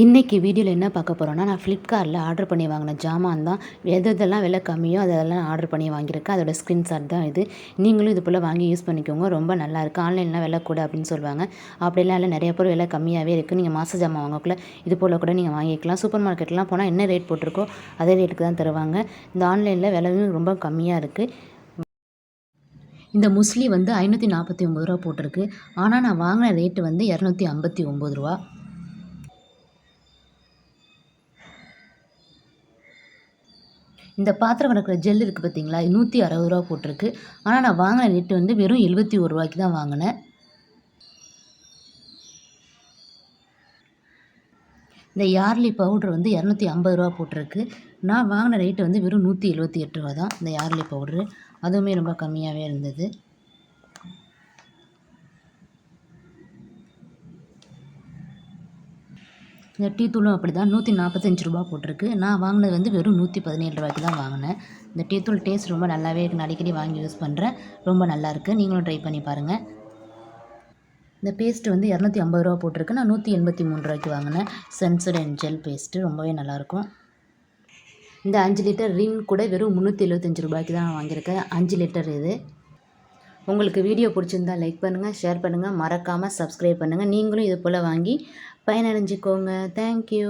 இன்றைக்கி வீடியோவில் என்ன பார்க்க போகிறோன்னா நான் ஃப்ளிப்கார்ட்டில் ஆர்டர் பண்ணி வாங்கின ஜாமான் தான். எது இதெல்லாம் விலை கம்மியோ அதெல்லாம் ஆர்டர் பண்ணி வாங்கியிருக்கேன். அதோட ஸ்க்ரீன்ஷாட் தான் இது. நீங்களும் இது போல் வாங்கி யூஸ் பண்ணிக்கோங்க. ரொம்ப நல்லாயிருக்கு ஆன்லைன்லாம் விலை கூட அப்படின்னு சொல்லுவாங்க. அப்படிலாம் இல்லை. நிறைய பேர் விலை கம்மியாகவே இருக்குது நீங்கள் மாத ஜாமான் வாங்கக்குள்ள இது போல் கூட நீங்கள் வாங்கிக்கலாம். சூப்பர் மார்க்கெட்லாம் போனால் என்ன ரேட் போட்டிருக்கோ அதே ரேட்டுக்கு தான் தருவாங்க. இந்த ஆன்லைனில் விலையும் ரொம்ப கம்மியாக இருக்குது இந்த முஸ்லி வந்து ஐநூற்றி நாற்பத்தி ஒம்பது ரூபா போட்டிருக்கு. ஆனால் நான் வாங்கின ரேட்டு வந்து இரநூத்தி ஐம்பத்தி ஒம்பது ரூபா. இந்த பாத்திரம் விளக்குற ஜெல் இருக்குது பார்த்தீங்களா நூற்றி அறுபது ரூபா போட்டிருக்கு. ஆனால் நான் வாங்கின ரேட்டு வந்து வெறும் எழுபத்தி ஒரு ரூபாய்க்கு தான் வாங்கினேன். இந்த யார்லி பவுட்ரு வந்து இரநூத்தி ஐம்பது ரூபா போட்டிருக்கு. நான் வாங்கின ரேட்டு வந்து வெறும் நூற்றி எழுபத்தி எட்டு ரூபா தான் இந்த யார்லி பவுட்ரு அதுவுமே ரொம்ப கம்மியாகவே இருந்தது. இந்த டீ தூளும் அப்படி தான் நூற்றி நாற்பத்தஞ்சு ரூபா போட்டிருக்கு. நான் வாங்கினது வந்து வெறும் நூற்றி பதினேழு ரூபாய்க்கு தான் வாங்கினேன். இந்த டீ தூள் டேஸ்ட் ரொம்ப நல்லாவே இருக்குது அடிக்கடி வாங்கி யூஸ் பண்ணுறேன் ரொம்ப நல்லாயிருக்கு நீங்களும் ட்ரை பண்ணி பாருங்கள் இந்த பேஸ்ட்டு வந்து இரநூத்தி ஐம்பது ரூபா போட்டிருக்கு. நான் நூற்றி எண்பத்தி மூணு ரூபாய்க்கு வாங்கினேன். சென்சடென்ட் ஜெல் பேஸ்ட்டு ரொம்பவே நல்லாயிருக்கும் இந்த அஞ்சு லிட்டர் ரின் கூட வெறும் முந்நூற்றி எழுபத்தஞ்சு ரூபாய்க்கு தான் நான் வாங்கியிருக்கேன். அஞ்சு லிட்டர் இது. உங்களுக்கு வீடியோ பிடிச்சிருந்தா லைக் பண்ணுங்கள் ஷேர் பண்ணுங்கள் மறக்காமல் சப்ஸ்கிரைப் பண்ணுங்கள் நீங்களும் இது போல் வாங்கி பயனடைஞ்சிக்கோங்க. தேங்க்யூ